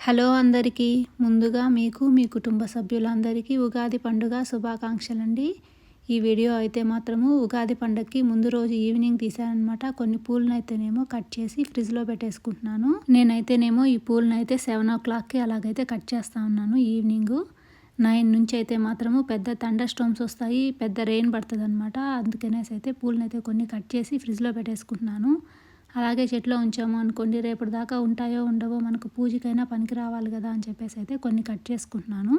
Hello అందరికీ. ముందుగా మీకు మీ కుటుంబ సభ్యులందరికీ ఉగాది పండుగ శుభాకాంక్షలండి. ఈ వీడియో అయితే మాత్రము ఉగాది పండగకి ముందు రోజు ఈవినింగ్ తీసానమాట కొన్ని పూలను అయితేనేమో కట్ చేసి ఫ్రిడ్జ్లో పెట్టేసుకుంటున్నాను. నేనైతేనేమో ఈ పూలను అయితే సెవెన్ ఓ క్లాక్కి అలాగైతే కట్ చేస్తా ఉన్నాను ఈవినింగ్. నైన్ నుంచి అయితే మాత్రము పెద్ద థండర్ స్టోమ్స్ వస్తాయి పెద్ద రెయిన్ పడుతుంది అనమాట అందుకనేసి అయితే పూలను అయితే కొన్ని కట్ చేసి ఫ్రిడ్జ్లో పెట్టేసుకుంటున్నాను. అలాగే చెట్లో ఉంచాము అనుకోండి రేపటి దాకా ఉంటాయో ఉండవో మనకు పూజకైనా పనికి రావాలి కదా అని చెప్పేసి అయితే కొన్ని కట్ చేసుకుంటున్నాను.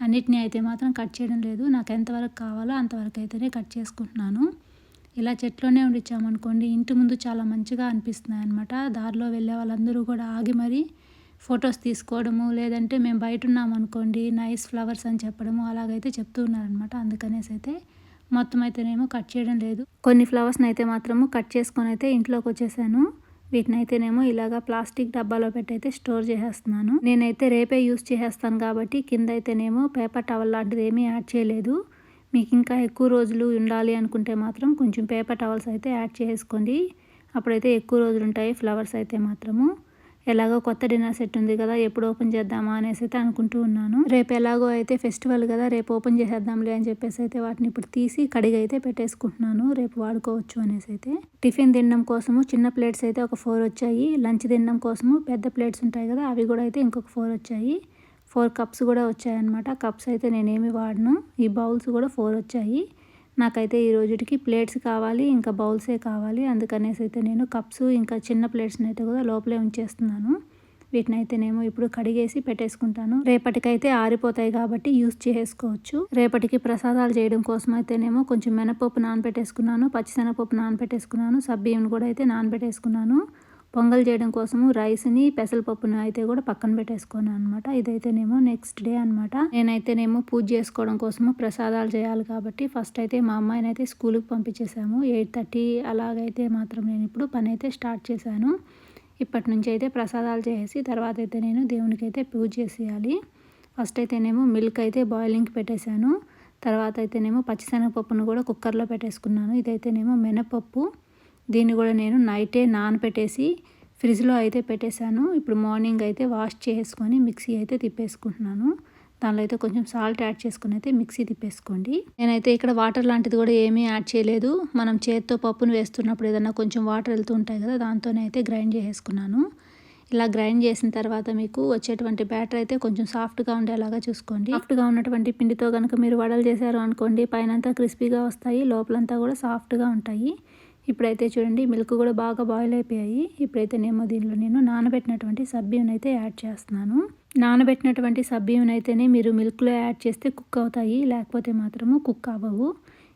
అన్నిటినీ అయితే మాత్రం కట్ చేయడం లేదు. నాకు ఎంతవరకు కావాలో అంతవరకు అయితేనే కట్ చేసుకుంటున్నాను. ఇలా చెట్లోనే ఉండిచ్చామనుకోండి ఇంటి ముందు చాలా మంచిగా అనిపిస్తున్నాయి అనమాట దారిలో వెళ్ళే వాళ్ళందరూ కూడా ఆగి మరీ ఫొటోస్ తీసుకోవడము లేదంటే మేము బయట ఉన్నామనుకోండి నైస్ ఫ్లవర్స్ అని చెప్పడము అలాగైతే చెప్తూ ఉన్నారనమాట అందుకనేసి అయితే మొత్తం అయితేనేమో కట్ చేయడం లేదు. కొన్ని ఫ్లవర్స్ని అయితే మాత్రము కట్ చేసుకొని అయితే ఇంట్లోకి వచ్చేసాను. వీటిని అయితేనేమో ఇలాగా ప్లాస్టిక్ డబ్బాలో పెట్టి అయితే స్టోర్ చేసేస్తున్నాను. నేనైతే రేపే యూస్ చేసేస్తాను కాబట్టి కింద అయితేనేమో పేపర్ టవల్ లాంటిది ఏమీ యాడ్ చేయలేదు. మీకు ఇంకా ఎక్కువ రోజులు ఉండాలి అనుకుంటే మాత్రం కొంచెం పేపర్ టవల్స్ అయితే యాడ్ చేసుకోండి. అప్పుడైతే ఎక్కువ రోజులు ఉంటాయి ఫ్లవర్స్ అయితే మాత్రము. ఎలాగో కొత్త డిన్నర్ సెట్ ఉంది కదా ఎప్పుడు ఓపెన్ చేద్దామా అనేసి అయితే అనుకుంటూ ఉన్నాను. రేపు ఎలాగో అయితే ఫెస్టివల్ కదా రేపు ఓపెన్ చేసేద్దాంలే అని చెప్పేసి అయితే వాటిని ఇప్పుడు తీసి కడిగి అయితే పెట్టేసుకుంటున్నాను. రేపు వాడుకోవచ్చు అనేసి అయితే. టిఫిన్ తినడం కోసము చిన్న ప్లేట్స్ అయితే ఒక ఫోర్ వచ్చాయి. లంచ్ తినడం కోసము పెద్ద ప్లేట్స్ ఉంటాయి కదా అవి కూడా అయితే ఇంకొక ఫోర్ వచ్చాయి. ఫోర్ కప్స్ కూడా వచ్చాయన్నమాట. కప్స్ అయితే నేనేమి వాడను. ఈ బౌల్స్ కూడా ఫోర్ వచ్చాయి. నాకైతే ఈ రోజుకి ప్లేట్స్ కావాలి ఇంకా బౌల్సే కావాలి. అందుకనేసి అయితే నేను కప్స్ ఇంకా చిన్న ప్లేట్స్ని అయితే కూడా లోపలే ఉంచేస్తున్నాను. వీటిని అయితేనేమో ఇప్పుడు కడిగేసి పెట్టేసుకుంటాను. రేపటికైతే ఆరిపోతాయి కాబట్టి యూస్ చేసుకోవచ్చు. రేపటికి ప్రసాదాలు చేయడం కోసం అయితేనేమో కొంచెం మినపప్పు నానబెట్టేసుకున్నాను పచ్చిశనగపప్పు నానబెట్టేసుకున్నాను సబ్బియ్యం కూడా అయితే నానబెట్టేసుకున్నాను. పొంగల్ చేయడం కోసము రైస్ని పెసరపప్పును అయితే కూడా పక్కన పెట్టేసుకున్నాను అనమాట ఇదైతేనేమో నెక్స్ట్ డే అనమాట నేనైతేనేమో పూజ చేసుకోవడం కోసము ప్రసాదాలు చేయాలి కాబట్టి ఫస్ట్ అయితే మా అమ్మాయిని అయితే స్కూల్కి పంపించేసాము. ఎయిట్ థర్టీ అలాగైతే మాత్రం నేను ఇప్పుడు పని అయితే స్టార్ట్ చేశాను. ఇప్పటి నుంచి అయితే ప్రసాదాలు చేసి తర్వాత అయితే నేను దేవునికి అయితే పూజ చేసేయాలి. ఫస్ట్ అయితేనేమో మిల్క్ అయితే బాయిలింగ్కి పెట్టేశాను. తర్వాత అయితేనేమో పచ్చిశనగపప్పును కూడా కుక్కర్లో పెట్టేసుకున్నాను. ఇదైతేనేమో మినపప్పు. దీన్ని కూడా నేను నైటే నానపెట్టేసి ఫ్రిడ్జ్లో అయితే పెట్టేశాను. ఇప్పుడు మార్నింగ్ అయితే వాష్ చేసుకొని మిక్సీ అయితే తిప్పేసుకుంటున్నాను. దానిలో అయితే కొంచెం సాల్ట్ యాడ్ చేసుకుని అయితే మిక్సీ తిప్పేసుకోండి. నేనైతే ఇక్కడ వాటర్ లాంటిది కూడా ఏమీ యాడ్ చేయలేదు. మనం చేత్తో పప్పును వేస్తున్నప్పుడు ఏదన్నా కొంచెం వాటర్ వెళ్తూ ఉంటాయి కదా దాంతోనే అయితే గ్రైండ్ చేసేసుకున్నాను. ఇలా గ్రైండ్ చేసిన తర్వాత మీకు వచ్చేటువంటి బ్యాటర్ అయితే కొంచెం సాఫ్ట్గా ఉండేలాగా చూసుకోండి. సాఫ్ట్గా ఉన్నటువంటి పిండితో కనుక మీరు వడలు చేశారు అనుకోండి పైనంతా క్రిస్పీగా వస్తాయి లోపలంతా కూడా సాఫ్ట్గా ఉంటాయి. ఇప్పుడైతే చూడండి మిల్క్ కూడా బాగా బాయిల్ అయిపోయాయి. ఇప్పుడైతే నేమో దీనిలో నేను నానబెట్టినటువంటి సబ్బీని అయితే యాడ్ చేస్తున్నాను. నానబెట్టినటువంటి సబ్బీని అయితేనే మీరు మిల్క్లో యాడ్ చేస్తే కుక్ అవుతాయి లేకపోతే మాత్రము కుక్ అవ్వవు.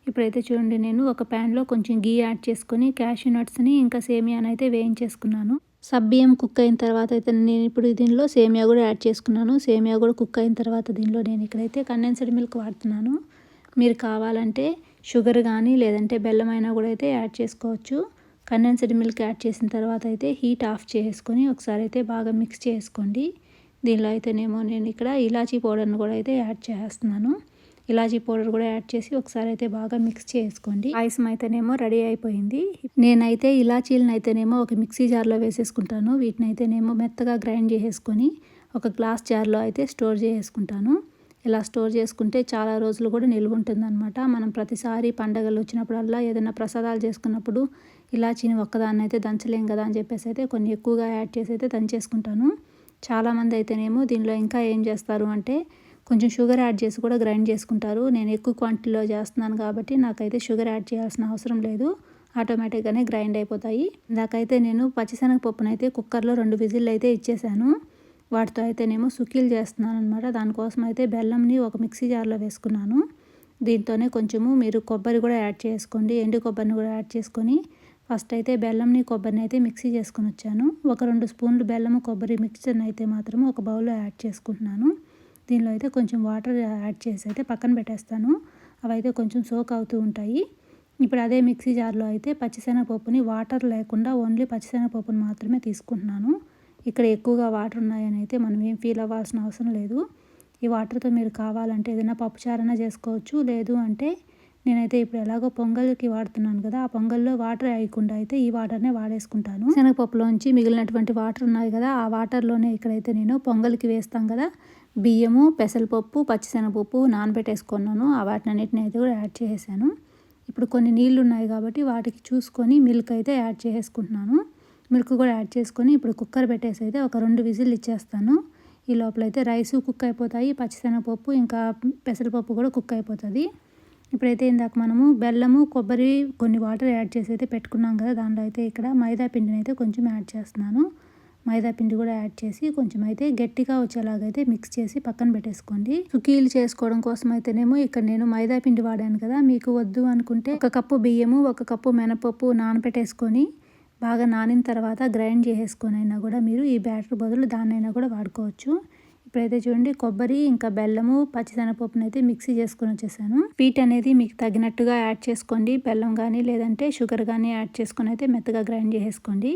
ఇప్పుడైతే చూడండి నేను ఒక ప్యాన్లో కొంచెం గీ యాడ్ చేసుకొని క్యాషూ నట్స్ని ఇంకా సేమియాని అయితే వేయించేసుకున్నాను. సబ్బియం కుక్ అయిన తర్వాత అయితే నేను ఇప్పుడు దీనిలో సేమియా కూడా యాడ్ చేసుకున్నాను. సేమియా కూడా కుక్ అయిన తర్వాత దీనిలో నేను ఇక్కడైతే కండెన్స్డ్ మిల్క్ వాడుతున్నాను. మీరు కావాలంటే షుగర్ కానీ లేదంటే బెల్లం అయినా కూడా అయితే యాడ్ చేసుకోవచ్చు. కండెన్స్డ్ మిల్క్ యాడ్ చేసిన తర్వాత అయితే హీట్ ఆఫ్ చేసుకొని ఒకసారి అయితే బాగా మిక్స్ చేసుకోండి. దీనిలో అయితేనేమో నేను ఇక్కడ ఇలాచీ పౌడర్ని కూడా అయితే యాడ్ చేస్తున్నాను. ఇలాచీ పౌడర్ కూడా యాడ్ చేసి ఒకసారి అయితే బాగా మిక్స్ చేసుకోండి. పాయసం అయితేనేమో రెడీ అయిపోయింది. నేనైతే ఇలాచీలను అయితేనేమో ఒక మిక్సీ జార్లో వేసేసుకుంటాను. వీటిని అయితేనేమో మెత్తగా గ్రైండ్ చేసేసుకొని ఒక గ్లాస్ జార్లో అయితే స్టోర్ చేసుకుంటాను ఇలా స్టోర్ చేసుకుంటే చాలా రోజులు కూడా నిల్వ ఉంటుందన్నమాట. మనం ప్రతిసారి పండగలు వచ్చినప్పుడల్లా ఏదైనా ప్రసాదాలు చేసుకున్నప్పుడు ఇలాచీని ఒక్కదాన్ని అయితే దంచలేం కదా అని చెప్పేసి అయితే కొన్ని ఎక్కువగా యాడ్ చేసి అయితే దంచేసుకుంటాను. చాలామంది అయితేనేమో దీనిలో ఇంకా ఏం చేస్తారు అంటే కొంచెం షుగర్ యాడ్ చేసి కూడా గ్రైండ్ చేసుకుంటారు. నేను ఎక్కువ క్వాంటిటీలో చేస్తున్నాను కాబట్టి నాకైతే షుగర్ యాడ్ చేయాల్సిన అవసరం లేదు. ఆటోమేటిక్గానే గ్రైండ్ అయిపోతాయి. నాకైతే నేను పచ్చిశనగపప్పునైతే కుక్కర్లో రెండు విజిల్లు అయితే ఇచ్చేసాను. వాటితో అయితేనేమో సుఖీలు చేస్తున్నాను అనమాట దానికోసం అయితే బెల్లంని ఒక మిక్సీ జార్లో వేసుకున్నాను. దీంతోనే కొంచెము మీరు కొబ్బరి కూడా యాడ్ చేసుకోండి. ఎండు కొబ్బరిని కూడా యాడ్ చేసుకొని ఫస్ట్ అయితే బెల్లంని కొబ్బరిని అయితే మిక్సీ చేసుకొని వచ్చాను. ఒక రెండు స్పూన్లు బెల్లము కొబ్బరి మిక్చర్ని అయితే మాత్రం ఒక బౌల్లో యాడ్ చేసుకుంటున్నాను. దీనిలో అయితే కొంచెం వాటర్ యాడ్ చేసి అయితే పక్కన పెట్టేస్తాను. అవి అయితే కొంచెం సోక్ అవుతూ ఉంటాయి. ఇప్పుడు అదే మిక్సీ జార్లో అయితే పచ్చిశనగపప్పుని వాటర్ లేకుండా ఓన్లీ పచ్చిశనగపప్పుని మాత్రమే తీసుకుంటున్నాను. ఇక్కడ ఎక్కువగా వాటర్ ఉన్నాయని అయితే మనం ఏం ఫీల్ అవ్వాల్సిన అవసరం లేదు. ఈ వాటర్తో మీరు కావాలంటే ఏదైనా పప్పుచారన చేసుకోవచ్చు. లేదు అంటే నేనైతే ఇప్పుడు ఎలాగో పొంగల్కి వాడుతున్నాను కదా ఆ పొంగల్లో వాటర్ వేయకుండా అయితే ఈ వాటర్నే వాడేసుకుంటాను. శనగపప్పులోంచి మిగిలినటువంటి వాటర్ ఉన్నాయి కదా ఆ వాటర్లోనే ఇక్కడైతే నేను పొంగల్కి వేస్తాం కదా బియ్యము పెసరపప్పు పచ్చిశనగపప్పు నానబెట్టేసుకున్నాను. ఆ వాటిని అన్నిటిని అయితే కూడా యాడ్ చేసేసాను. ఇప్పుడు కొన్ని నీళ్ళు ఉన్నాయి కాబట్టి వాటికి చూసుకొని మిల్క్ అయితే యాడ్ చేసుకుంటున్నాను మిల్క్ కూడా యాడ్ చేసుకొని ఇప్పుడు కుక్కర్ పెట్టేసి అయితే ఒక రెండు విజిల్ ఇచ్చేస్తాను. ఈ లోపల అయితే రైసు కుక్ అయిపోతాయి పచ్చిశనగపప్పు ఇంకా పెసరపప్పు కూడా కుక్ అయిపోతుంది. ఇప్పుడైతే ఇందాక మనము బెల్లము కొబ్బరి కొన్ని వాటర్ యాడ్ చేసి అయితే పెట్టుకున్నాం కదా దాంట్లో అయితే ఇక్కడ మైదా పిండిని అయితే కొంచెం యాడ్ చేస్తున్నాను. మైదా పిండి కూడా యాడ్ చేసి కొంచెం అయితే గట్టిగా వచ్చేలాగైతే మిక్స్ చేసి పక్కన పెట్టేసుకోండి. సుకీలు చేసుకోవడం కోసం అయితేనేమో ఇక్కడ నేను మైదా పిండి వాడాను కదా మీకు వద్దు అనుకుంటే ఒక కప్పు బియ్యము ఒక కప్పు మినపప్పు నానపెట్టేసుకొని బాగా నానిన తర్వాత గ్రైండ్ చేసేసుకొని అయినా కూడా మీరు ఈ బ్యాటర్ బదులు దాన్నైనా కూడా వాడుకోవచ్చు. ఇప్పుడైతే చూడండి కొబ్బరి ఇంకా బెల్లము పచ్చిశనగపప్పును అయితే మిక్సీ చేసుకొని వచ్చేసాను. పీట్ అనేది మీకు తగినట్టుగా యాడ్ చేసుకోండి. బెల్లం కానీ లేదంటే షుగర్ కానీ యాడ్ చేసుకొని అయితే మెత్తగా గ్రైండ్ చేసేసుకోండి.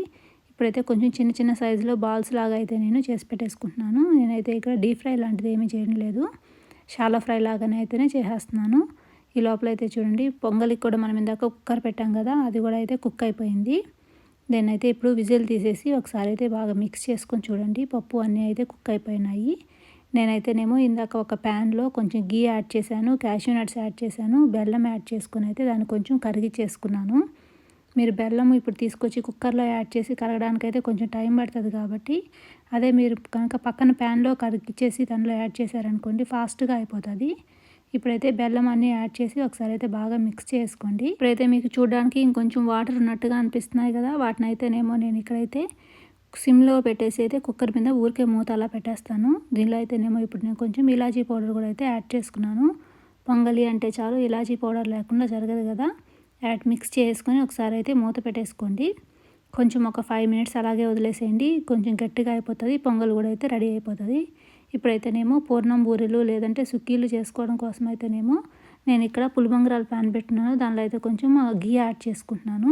ఇప్పుడైతే కొంచెం చిన్న చిన్న సైజులో బాల్స్ లాగా అయితే నేను చేసి పెట్టేసుకుంటున్నాను. నేనైతే ఇక్కడ డీప్ ఫ్రై లాంటిది ఏమీ చేయడం లేదు. షాలో ఫ్రై లాగానే అయితేనే చేసేస్తున్నాను. ఈ లోపల అయితే చూడండి పొంగలికి కూడా మనం ఇందాక కుక్కర్ పెట్టాం కదా అది కూడా అయితే కుక్ అయిపోయింది. దెన్ అయితే ఇప్పుడు విజిల్ తీసేసి ఒకసారి అయితే బాగా మిక్స్ చేసుకొని చూడండి. పప్పు అన్నీ అయితే కుక్ అయిపోయినాయి. నేనైతేనేమో ఇందాక ఒక ప్యాన్లో కొంచెం గీ యాడ్ చేశాను క్యాష్యూ నట్స్ యాడ్ చేశాను బెల్లం యాడ్ చేసుకుని అయితే దాన్ని కొంచెం కరిగి చేసుకున్నాను. మీరు బెల్లం ఇప్పుడు తీసుకొచ్చి కుక్కర్లో యాడ్ చేసి కరగడానికి అయితే కొంచెం టైం పడుతుంది కాబట్టి అదే మీరు కనుక పక్కన ప్యాన్లో కరిగిచ్చేసి దానిలో యాడ్ చేశారనుకోండి ఫాస్ట్గా అయిపోతుంది. ఇప్పుడైతే బెల్లం అన్ని యాడ్ చేసి ఒకసారి అయితే బాగా మిక్స్ చేసుకోండి. ఇప్పుడైతే మీకు చూడడానికి ఇంకొంచెం వాటర్ ఉన్నట్టుగా అనిపిస్తున్నాయి కదా వాటిని అయితేనేమో నేను ఇక్కడైతే సిమ్లో పెట్టేసి అయితే కుక్కర్ మీద ఊరికే మూత అలా పెట్టేస్తాను. దీనిలో అయితేనేమో ఇప్పుడు నేను కొంచెం ఇలాచీ పౌడర్ కూడా అయితే యాడ్ చేసుకున్నాను. పొంగలి అంటే చాలు ఇలాచీ పౌడర్ లేకుండా జరగదు కదా యాడ్ మిక్స్ చేసుకొని ఒకసారి అయితే మూత పెట్టేసుకోండి. కొంచెం ఒక ఫైవ్ మినిట్స్ అలాగే వదిలేసేయండి. కొంచెం గట్టిగా అయిపోతుంది పొంగల్ కూడా అయితే రెడీ అయిపోతుంది. ఇప్పుడైతేనేమో పూర్ణం బూరెలు లేదంటే సుక్కీలు చేసుకోవడం కోసం అయితేనేమో నేను ఇక్కడ పులిబంగరాలు ప్యాన్ పెట్టున్నాను. దానిలో అయితే కొంచెం గీ యాడ్ చేసుకుంటున్నాను.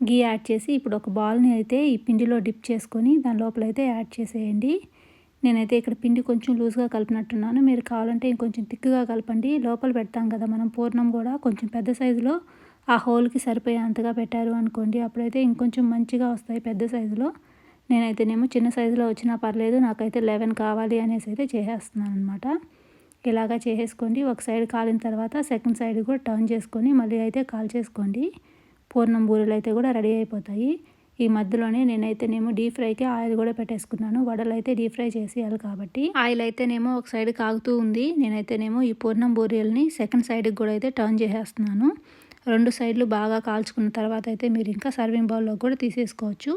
గీ యాడ్ చేసి ఇప్పుడు ఒక బాల్ని అయితే ఈ పిండిలో డిప్ చేసుకొని దాని లోపల అయితే యాడ్ చేసేయండి. నేనైతే ఇక్కడ పిండి కొంచెం లూజ్గా కలిపినట్టున్నాను. మీరు కావాలంటే ఇంకొంచెం థిక్గా కలపండి. లోపల పెడతాం కదా మనం పూర్ణం కూడా. కొంచెం పెద్ద సైజులో ఆ హోల్కి సరిపోయే అంతగా పెట్టారు అనుకోండి అప్పుడైతే ఇంకొంచెం మంచిగా వస్తాయి పెద్ద సైజులో. నేనైతేనేమో చిన్న సైజులో వచ్చినా పర్లేదు నాకైతే లెవెన్ కావాలి అనేసి అయితే చేసేస్తున్నాను అనమాట ఇలాగా చేసేసుకోండి. ఒక సైడ్ కాలిన తర్వాత సెకండ్ సైడ్ కూడా టర్న్ చేసుకొని మళ్ళీ అయితే కాల్ చేసుకోండి. పూర్ణం బూరెలు అయితే కూడా రెడీ అయిపోతాయి. ఈ మధ్యలోనే నేనైతేనేమో డీప్ ఫ్రైకి ఆయిల్ కూడా పెట్టేసుకున్నాను. వడలు అయితే డీప్ ఫ్రై చేసేయాలి కాబట్టి. ఆయిల్ అయితేనేమో ఒక సైడ్ కాగుతూ ఉంది. నేనైతేనేమో ఈ పూర్ణం బూరెల్ని సెకండ్ సైడ్కి కూడా అయితే టర్న్ చేసేస్తున్నాను. రెండు సైడ్లు బాగా కాల్చుకున్న తర్వాత అయితే మీరు ఇంకా సర్వింగ్ బౌల్లో కూడా తీసేసుకోవచ్చు.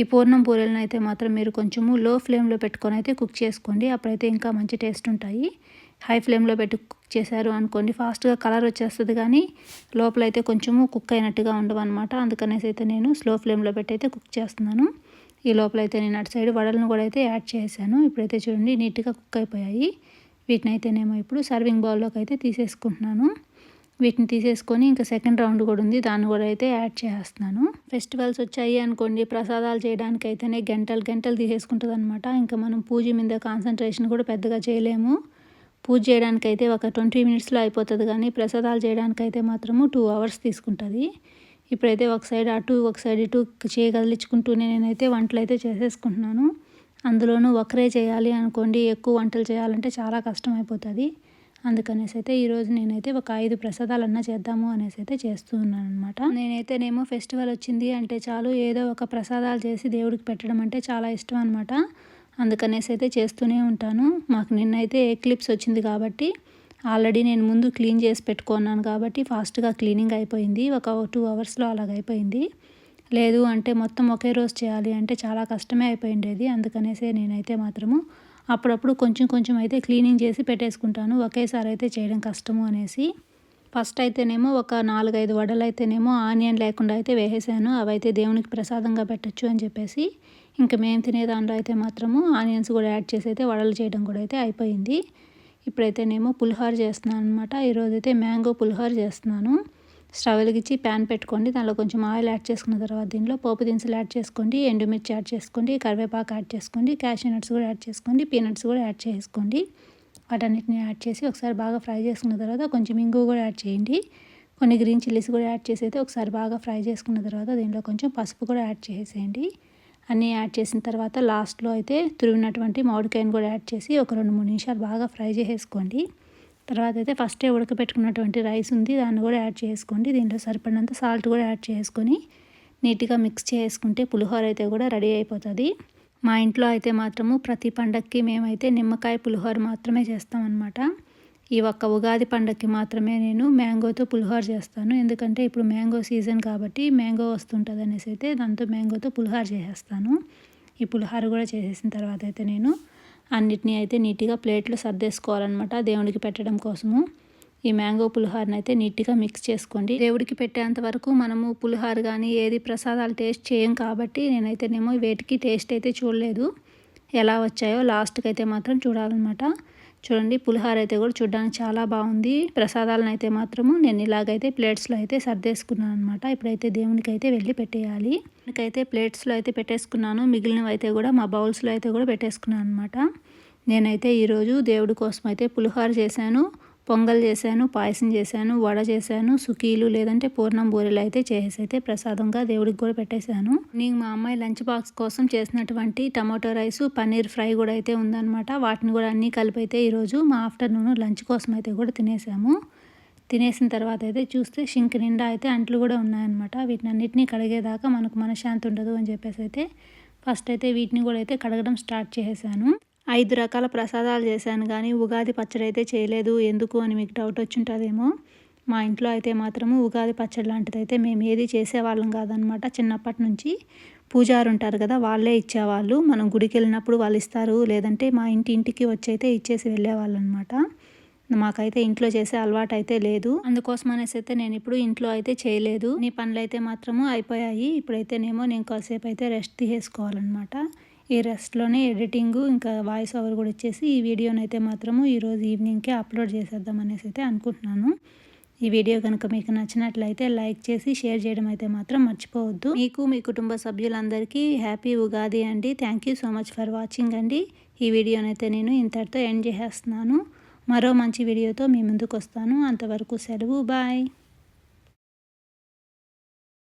ఈ పూర్ణం పూరీలను అయితే మాత్రం మీరు కొంచెము లో ఫ్లేమ్లో పెట్టుకొని అయితే కుక్ చేసుకోండి. అప్పుడైతే ఇంకా మంచి టేస్ట్ ఉంటాయి. హై ఫ్లేమ్లో పెట్టి కుక్ చేశారు అనుకోండి ఫాస్ట్గా కలర్ వచ్చేస్తుంది కానీ లోపల అయితే కొంచెము కుక్ అయినట్టుగా ఉండవు అనమాట అందుకనేసి అయితే నేను స్లో ఫ్లేమ్లో పెట్టి అయితే కుక్ చేస్తున్నాను. ఈ లోపల అయితే నేను అటు సైడ్ వడలను కూడా అయితే యాడ్ చేశాను. ఇప్పుడైతే చూడండి నీట్గా కుక్ అయిపోయాయి. వీటిని ఇప్పుడు సర్వింగ్ బౌల్లోకి అయితే తీసేసుకుంటున్నాను. వీటిని తీసేసుకొని ఇంకా సెకండ్ రౌండ్ కూడా ఉంది. దాన్ని కూడా అయితే యాడ్ చేస్తున్నాను ఫెస్టివల్స్ వచ్చాయి అనుకోండి ప్రసాదాలు చేయడానికి అయితేనే గంటలు గంటలు తీసేసుకుంటుంది అనమాట ఇంకా మనం పూజ మీద కాన్సన్ట్రేషన్ కూడా పెద్దగా చేయలేము. పూజ చేయడానికి అయితే ఒక ట్వంటీ మినిట్స్లో అయిపోతుంది కానీ ప్రసాదాలు చేయడానికి అయితే మాత్రము టూ అవర్స్ తీసుకుంటుంది. ఇప్పుడైతే ఒక సైడ్ అటు ఒక సైడ్ ఇటు చేయగదిలించుకుంటూనే నేనైతే వంటలు అయితే చేసేసుకుంటున్నాను. అందులోనూ ఒకరే చేయాలి అనుకోండి ఎక్కువ వంటలు చేయాలంటే చాలా కష్టం అయిపోతుంది అందుకనేసి అయితే ఈరోజు నేనైతే ఒక ఐదు ప్రసాదాలన్నా చేద్దాము అనేసి అయితే చేస్తూ ఉన్నాను అనమాట నేనైతేనేమో ఫెస్టివల్ వచ్చింది అంటే చాలు ఏదో ఒక ప్రసాదాలు చేసి దేవుడికి పెట్టడం అంటే చాలా ఇష్టం అనమాట అందుకనేసి అయితే చేస్తూనే ఉంటాను. మాకు నిన్నైతే ఎక్లిప్స్ వచ్చింది కాబట్టి ఆల్రెడీ నేను ముందు క్లీన్ చేసి పెట్టుకున్నాను కాబట్టి ఫాస్ట్గా క్లీనింగ్ అయిపోయింది. ఒక టూ అవర్స్లో అలాగైపోయింది లేదు అంటే మొత్తం ఒకే రోజు చేయాలి అంటే చాలా కష్టమే అయిపోయిండేది. అందుకనేసే నేనైతే మాత్రము అప్పుడప్పుడు కొంచెం కొంచెం అయితే క్లీనింగ్ చేసి పెట్టేసుకుంటాను. ఒకేసారి అయితే చేయడం కష్టము అనేసి. ఫస్ట్ అయితేనేమో ఒక నాలుగైదు వడలు అయితేనేమో ఆనియన్ లేకుండా అయితే వేసేసాను. అవైతే దేవునికి ప్రసాదంగా పెట్టచ్చు అని చెప్పేసి. ఇంకా మేము తినే దాంట్లో అయితే మాత్రము ఆనియన్స్ కూడా యాడ్ చేసి అయితే వడలు చేయడం కూడా అయితే అయిపోయింది. ఇప్పుడైతేనేమో పులిహోర చేస్తున్నాను అనమాట ఈరోజు మ్యాంగో పులిహోర చేస్తున్నాను. స్టవ్ వెలిగించి ప్యాన్ పెట్టుకోండి. దానిలో కొంచెం ఆయిల్ యాడ్ చేసుకున్న తర్వాత దీనిలో పోపు దినుసులు యాడ్ చేసుకోండి. ఎండుమిర్చి యాడ్ చేసుకోండి. కరివేపాకు యాడ్ చేసుకోండి. క్యాషూ నట్స్ కూడా యాడ్ చేసుకోండి. పీనట్స్ కూడా యాడ్ చేసుకోండి. వాటన్నిటిని యాడ్ చేసి ఒకసారి బాగా ఫ్రై చేసుకున్న తర్వాత కొంచెం ఇంగు కూడా యాడ్ చేయండి. కొన్ని గ్రీన్ చిల్లీస్ కూడా యాడ్ చేసి అయితే ఒకసారి బాగా ఫ్రై చేసుకున్న తర్వాత దీనిలో కొంచెం పసుపు కూడా యాడ్ చేసేయండి. అన్నీ యాడ్ చేసిన తర్వాత లాస్ట్లో అయితే తురిమినటువంటి మామిడికాయను కూడా యాడ్ చేసి ఒక రెండు మూడు నిమిషాలు బాగా ఫ్రై చేసేసుకోండి. తర్వాత అయితే ఫస్టే ఉడకబెట్టుకున్నటువంటి రైస్ ఉంది దాన్ని కూడా యాడ్ చేసుకోండి. దీంట్లో సరిపడినంత సాల్ట్ కూడా యాడ్ చేసుకొని నీట్గా మిక్స్ చేసుకుంటే పులిహోర అయితే కూడా రెడీ అయిపోతుంది. మా ఇంట్లో అయితే మాత్రము ప్రతి పండక్కి మేమైతే నిమ్మకాయ పులిహోర మాత్రమే చేస్తామన్నమాట. ఈ ఒక్క ఉగాది పండక్కి మాత్రమే నేను మ్యాంగోతో పులిహోర చేస్తాను. ఎందుకంటే ఇప్పుడు మ్యాంగో సీజన్ కాబట్టి మ్యాంగో వస్తుంటుంది అనేసి అయితే దాంతో మ్యాంగోతో పులిహోర చేసేస్తాను. ఈ పులిహోర కూడా చేసేసిన తర్వాత అయితే నేను అన్నిటినీ అయితే నీట్గా ప్లేట్లో సర్దేసుకోవాలన్నమాట దేవుడికి పెట్టడం కోసము. ఈ మ్యాంగో పులిహోరని అయితే నీట్గా మిక్స్ చేసుకోండి. దేవుడికి పెట్టేంత వరకు మనము పులిహోర కానీ ఏది ప్రసాదాలు టేస్ట్ చేయం కాబట్టి నేనైతేనేమో వేటికి టేస్ట్ అయితే చూడలేదు. ఎలా వచ్చాయో లాస్ట్కి అయితే మాత్రం చూడాలన్నమాట. చూడండి పులిహార అయితే కూడా చూడడానికి చాలా బాగుంది. ప్రసాదాలను అయితే మాత్రము నేను ఇలాగైతే ప్లేట్స్లో అయితే సర్దేసుకున్నాను అనమాట ఇప్పుడైతే దేవునికి అయితే వెళ్ళి పెట్టేయాలి. అయితే ప్లేట్స్లో అయితే పెట్టేసుకున్నాను. మిగిలినవి అయితే కూడా మా బౌల్స్లో అయితే కూడా పెట్టేసుకున్నాను అనమాట నేనైతే ఈరోజు దేవుడి కోసం అయితే పులిహోర చేశాను. పొంగల్ చేశాను పాయసం చేశాను వడ చేశాను సుకీలు లేదంటే పూర్ణం బూరెలు అయితే చేసేసి అయితే ప్రసాదంగా దేవుడికి కూడా పెట్టేశాను. నేను మా అమ్మాయి లంచ్ బాక్స్ కోసం చేసినటువంటి టమాటో రైస్ పన్నీర్ ఫ్రై కూడా అయితే ఉందన్నమాట. వాటిని కూడా అన్నీ కలిపి అయితే ఈరోజు మా ఆఫ్టర్నూన్ లంచ్ కోసం అయితే కూడా తినేసాము. తినేసిన తర్వాత అయితే చూస్తే షింక్ నిండా అయితే అంట్లు కూడా ఉన్నాయన్నమాట. వీటిని అన్నిటినీ కడిగేదాకా మనకు మనశ్శాంతి ఉండదు అని చెప్పేసి అయితే ఫస్ట్ అయితే వీటిని కూడా అయితే కడగడం స్టార్ట్ చేసేసాను. ఐదు రకాల ప్రసాదాలు చేశాను కానీ ఉగాది పచ్చడి అయితే చేయలేదు. ఎందుకు అని మీకు డౌట్ వచ్చింటుందేమో? మా ఇంట్లో అయితే మాత్రము ఉగాది పచ్చడి లాంటిది అయితే మేము ఏది చేసేవాళ్ళం కాదనమాట చిన్నప్పటి నుంచి పూజారు ఉంటారు కదా వాళ్ళే ఇచ్చేవాళ్ళు. మనం గుడికి వెళ్ళినప్పుడు వాళ్ళు ఇస్తారు. లేదంటే మా ఇంటి ఇంటికి వచ్చి అయితే ఇచ్చేసి వెళ్ళేవాళ్ళు అనమాట మాకైతే ఇంట్లో చేసే అలవాటు అయితే లేదు. అందుకోసం అనేసి అయితే నేను ఇప్పుడు ఇంట్లో అయితే చేయలేదు. నీ పనులు అయితే మాత్రము అయిపోయాయి. ఇప్పుడైతేనేమో నేను కాసేపు అయితే రెస్ట్ తీసేసుకోవాలన్నమాట. ఈ రెస్ట్లోనే ఎడిటింగ్ ఇంకా వాయిస్ ఓవర్ కూడా వచ్చేసి ఈ వీడియోని అయితే మాత్రము ఈరోజు ఈవినింగ్కే అప్లోడ్ చేసేద్దాం అనేసి అయితే అనుకుంటున్నాను. ఈ వీడియో కనుక మీకు నచ్చినట్లయితే లైక్ చేసి షేర్ చేయడం అయితే మాత్రం మర్చిపోవద్దు. మీకు మీ కుటుంబ సభ్యులందరికీ హ్యాపీ ఉగాది అండి. Thank you so much for watching అండి. ఈ వీడియోనైతే నేను ఇంతటితో ఎండ్ చేసేస్తున్నాను. మరో మంచి వీడియోతో మీ ముందుకు వస్తాను అంతవరకు సెలవు. బాయ్.